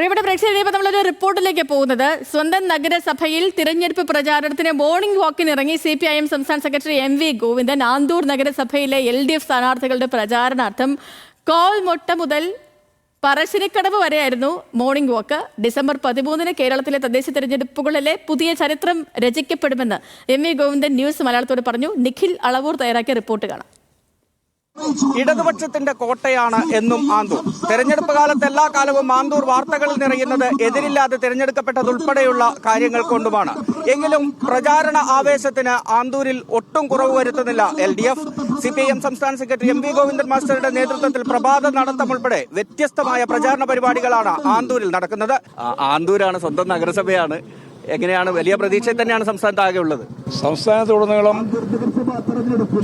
പ്രിയപ്പെട്ട പ്രേക്ഷകരെ ഇപ്പോൾ നമ്മളൊരു റിപ്പോർട്ടിലേക്ക് പോകുന്നത്. സ്വന്തം നഗരസഭയിൽ തിരഞ്ഞെടുപ്പ് പ്രചാരണത്തിന് മോർണിംഗ് വാക്കിനിറങ്ങി സി പി ഐ എം സംസ്ഥാന സെക്രട്ടറി എം വി ഗോവിന്ദൻ ആന്തൂർ നഗരസഭയിലെ എൽ ഡി എഫ് സ്ഥാനാർത്ഥികളുടെ പ്രചാരണാർത്ഥം കോൾമൊട്ട മുതൽ പറശ്ശിനിക്കടവ് വരെയായിരുന്നു മോർണിംഗ് വാക്ക് ഡിസംബർ പതിമൂന്നിന് കേരളത്തിലെ തദ്ദേശ തെരഞ്ഞെടുപ്പുകളിലെ പുതിയ ചരിത്രം രചിക്കപ്പെടുമെന്ന് എം വി ഗോവിന്ദൻ ന്യൂസ് മലയാളത്തോട് പറഞ്ഞു. നിഖിൽ അളവൂർ തയ്യാറാക്കിയ റിപ്പോർട്ട് കാണാം. ഇടതുപക്ഷത്തിന്റെ കോട്ടയാണ് എന്നും ആന്തൂർ. തെരഞ്ഞെടുപ്പ് കാലത്ത് എല്ലാ കാലവും ആന്തൂർ വാർത്തകളിൽ നിറയുന്നത് എതിരില്ലാതെ തിരഞ്ഞെടുക്കപ്പെട്ടതുൾപ്പെടെയുള്ള കാര്യങ്ങൾ കൊണ്ടുമാണ്. എങ്കിലും പ്രചാരണ ആവേശത്തിന് ആന്തൂരിൽ ഒട്ടും കുറവ് വരുത്തുന്നില്ല. L D F C P I M സംസ്ഥാന സെക്രട്ടറി എം വി ഗോവിന്ദൻ മാസ്റ്ററുടെ നേതൃത്വത്തിൽ പ്രഭാത നടത്തം ഉൾപ്പെടെ വ്യത്യസ്തമായ പ്രചാരണ പരിപാടികളാണ് ആന്തൂരിൽ നടക്കുന്നത്. ആന്തൂരാണ് സ്വന്തം നഗരസഭയാണ്. എങ്ങനെയാണ്? വലിയ പ്രതീക്ഷ തന്നെയാണ് സംസ്ഥാനത്ത് ആകെ ഉള്ളത്. സംസ്ഥാനത്തുടനീളം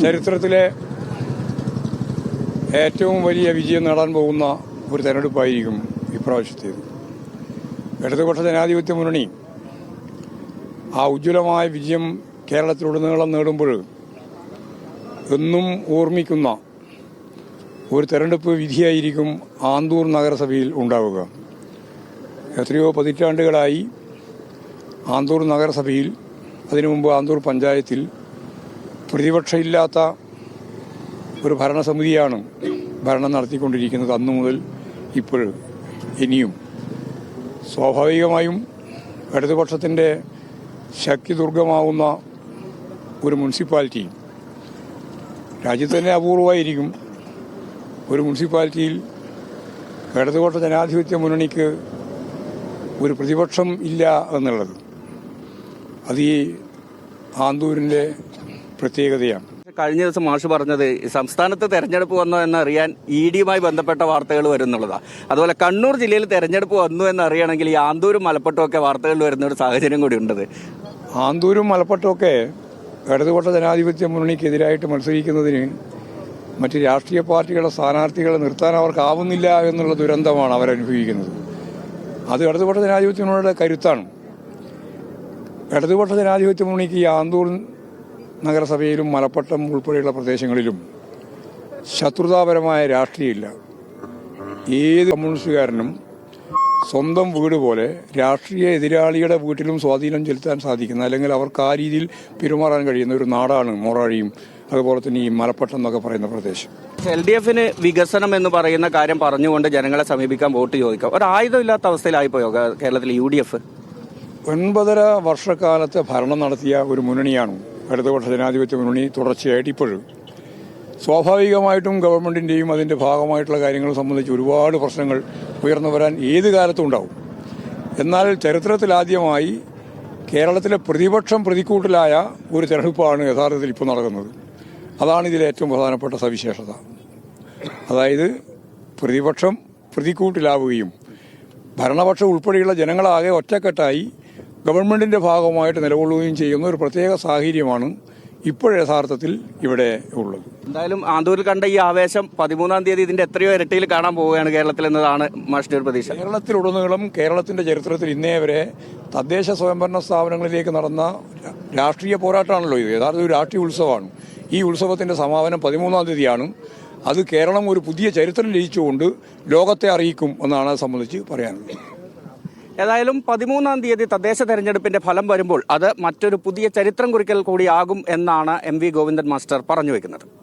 ചരിത്രത്തിലെ ഏറ്റവും വലിയ വിജയം നേടാൻ പോകുന്ന ഒരു തെരഞ്ഞെടുപ്പായിരിക്കും ഇപ്രാവശ്യത്തേത്. ഇടതുപക്ഷ ജനാധിപത്യ മുന്നണി ആ ഉജ്ജ്വലമായ വിജയം കേരളത്തിലുടനീളം നേടുമ്പോൾ എന്നും ഓർമ്മിക്കുന്ന ഒരു തെരഞ്ഞെടുപ്പ് വിധിയായിരിക്കും ആന്തൂർ നഗരസഭയിൽ ഉണ്ടാവുക. എത്രയോ പതിറ്റാണ്ടുകളായി ആന്തൂർ നഗരസഭയിൽ അതിനു മുമ്പ് ആന്തൂർ പഞ്ചായത്തിൽ പ്രതിപക്ഷമില്ലാത്ത ഒരു ഭരണസമിതിയാണ് ഭരണം നടത്തിക്കൊണ്ടിരിക്കുന്നത് അന്നു മുതൽ ഇപ്പോൾ ഇനിയും. സ്വാഭാവികമായും ഇടതുപക്ഷത്തിന്റെ ശക്തി ദുർഗമാവുന്ന ഒരു മുനിസിപ്പാലിറ്റി രാജ്യത്ത് തന്നെ അപൂർവമായിരിക്കും. ഒരു മുനിസിപ്പാലിറ്റിയിൽ ഇടതുപക്ഷ ജനാധിപത്യ മുന്നണിക്ക് ഒരു പ്രതിപക്ഷം ഇല്ല എന്നുള്ളത് അത് ഈ ആന്തൂരിന്റെ പ്രത്യേകതയാണ്. കഴിഞ്ഞ ദിവസം മാഷ് പറഞ്ഞത് സംസ്ഥാനത്ത് തെരഞ്ഞെടുപ്പ് വന്നോ എന്നറിയാൻ ഇ ഡിയുമായി ബന്ധപ്പെട്ട വാർത്തകൾ വരുന്നുള്ളതാണ് അതുപോലെ കണ്ണൂർ ജില്ലയിൽ തെരഞ്ഞെടുപ്പ് വന്നു എന്നറിയണമെങ്കിൽ ഈ ആന്തൂരും മലപ്പുറത്തും ഒക്കെ വാർത്തകൾ വരുന്ന ഒരു സാഹചര്യം കൂടി ഉണ്ടത്. ആന്തൂരും മലപ്പുറത്തുമൊക്കെ ഇടതുപക്ഷ ജനാധിപത്യ മുന്നണിക്കെതിരായിട്ട് മത്സരിക്കുന്നതിന് മറ്റ് രാഷ്ട്രീയ പാർട്ടികളുടെ സ്ഥാനാർത്ഥികളെ നിർത്താൻ അവർക്കാവുന്നില്ല എന്നുള്ള ദുരന്തമാണ് അവരനുഭവിക്കുന്നത്. അത് ഇടതുപക്ഷ ജനാധിപത്യ മുന്നണിയുടെ കരുത്താണ്. ഇടതുപക്ഷ ജനാധിപത്യ മുന്നണിക്ക് ഈ ആന്തൂർ നഗരസഭയിലും മലപ്പട്ടം ഉൾപ്പെടെയുള്ള പ്രദേശങ്ങളിലും ശത്രുതാപരമായ രാഷ്ട്രീയമില്ല. ഏത് കമ്മ്യൂണിസ്റ്റുകാരനും സ്വന്തം വീട് പോലെ രാഷ്ട്രീയ എതിരാളിയുടെ വീട്ടിലും സ്വാധീനം ചെലുത്താൻ സാധിക്കുന്ന അല്ലെങ്കിൽ അവർക്ക് ആ രീതിയിൽ പെരുമാറാൻ കഴിയുന്ന ഒരു നാടാണ് മൊറാഴിയും അതുപോലെ തന്നെ ഈ മലപ്പട്ടം എന്നൊക്കെ പറയുന്ന പ്രദേശം. എൽ ഡി എഫിന് വികസനം എന്ന് പറയുന്ന കാര്യം പറഞ്ഞുകൊണ്ട് ജനങ്ങളെ സമീപിക്കാൻ വോട്ട് ചോദിക്കാം. ഒരു ആയുധമില്ലാത്ത അവസ്ഥയിലായിപ്പോയോ കേരളത്തിൽ യു ഡി എഫ്? ഒൻപതര വർഷക്കാലത്തെ ഭരണം നടത്തിയ ഒരു മുന്നണിയാണ് ഇടതുപക്ഷ ജനാധിപത്യ മുന്നണി തുടർച്ചയായിട്ട് ഇപ്പോഴും. സ്വാഭാവികമായിട്ടും ഗവൺമെന്റിന്റെയും അതിന്റെ ഭാഗമായിട്ടുള്ള കാര്യങ്ങൾ സംബന്ധിച്ച് ഒരുപാട് പ്രശ്നങ്ങൾ ഉയർന്നു വരാൻ ഏത് കാലത്തും ഉണ്ടാവും. എന്നാൽ ചരിത്രത്തിലാദ്യമായി കേരളത്തിലെ പ്രതിപക്ഷം പ്രതിക്കൂട്ടിലായ ഒരു തെരഞ്ഞെടുപ്പാണ് യഥാർത്ഥത്തിൽ ഇപ്പോൾ നടക്കുന്നത്. അതാണ് ഇതിലെ ഏറ്റവും പ്രധാനപ്പെട്ട സവിശേഷത. അതായത് പ്രതിപക്ഷം പ്രതിക്കൂട്ടിലാവുകയും ഭരണപക്ഷം ഉൾപ്പെടെയുള്ള ജനങ്ങളാകെ ഒറ്റക്കെട്ടായി ഗവൺമെന്റിന്റെ ഭാഗമായിട്ട് നിലകൊള്ളുകയും ചെയ്യുന്ന ഒരു പ്രത്യേക സാഹചര്യമാണ് ഇപ്പോൾ യഥാർത്ഥത്തിൽ ഇവിടെ ഉള്ളത്. എന്തായാലും ആന്തൂരിൽ കണ്ട ഈ ആവേശം പതിമൂന്നാം തീയതി ഇതിന്റെ എത്രയോ ഇരട്ടിയിൽ കാണാൻ പോവുകയാണ് കേരളത്തിൽ എന്നതാണ് മാഷിന്റെ ഒരു പ്രതീക്ഷ. കേരളത്തിലുടനീളം കേരളത്തിന്റെ ചരിത്രത്തിൽ ഇന്നേ വരെ തദ്ദേശ സ്വയംഭരണ സ്ഥാപനങ്ങളിലേക്ക് നടന്ന രാഷ്ട്രീയ പോരാട്ടമാണല്ലോ ഇത്. യഥാർത്ഥ ഒരു രാഷ്ട്രീയ ഉത്സവമാണ്. ഈ ഉത്സവത്തിന്റെ സമാപനം പതിമൂന്നാം തീയതിയാണ്. അത് കേരളം ഒരു പുതിയ ചരിത്രം രചിച്ചുകൊണ്ട് ലോകത്തെ അറിയിക്കും എന്നാണ് അത് സംബന്ധിച്ച് പറയാനുള്ളത്. ഏതായാലും പതിമൂന്നാം തീയതി തദ്ദേശ തെരഞ്ഞെടുപ്പിന്റെ ഫലം വരുമ്പോൾ അത് മറ്റൊരു പുതിയ ചരിത്രം കുറിക്കൽ കൂടിയാകും എന്നാണ് എം വി ഗോവിന്ദൻ മാസ്റ്റർ പറഞ്ഞു വെക്കുന്നത്.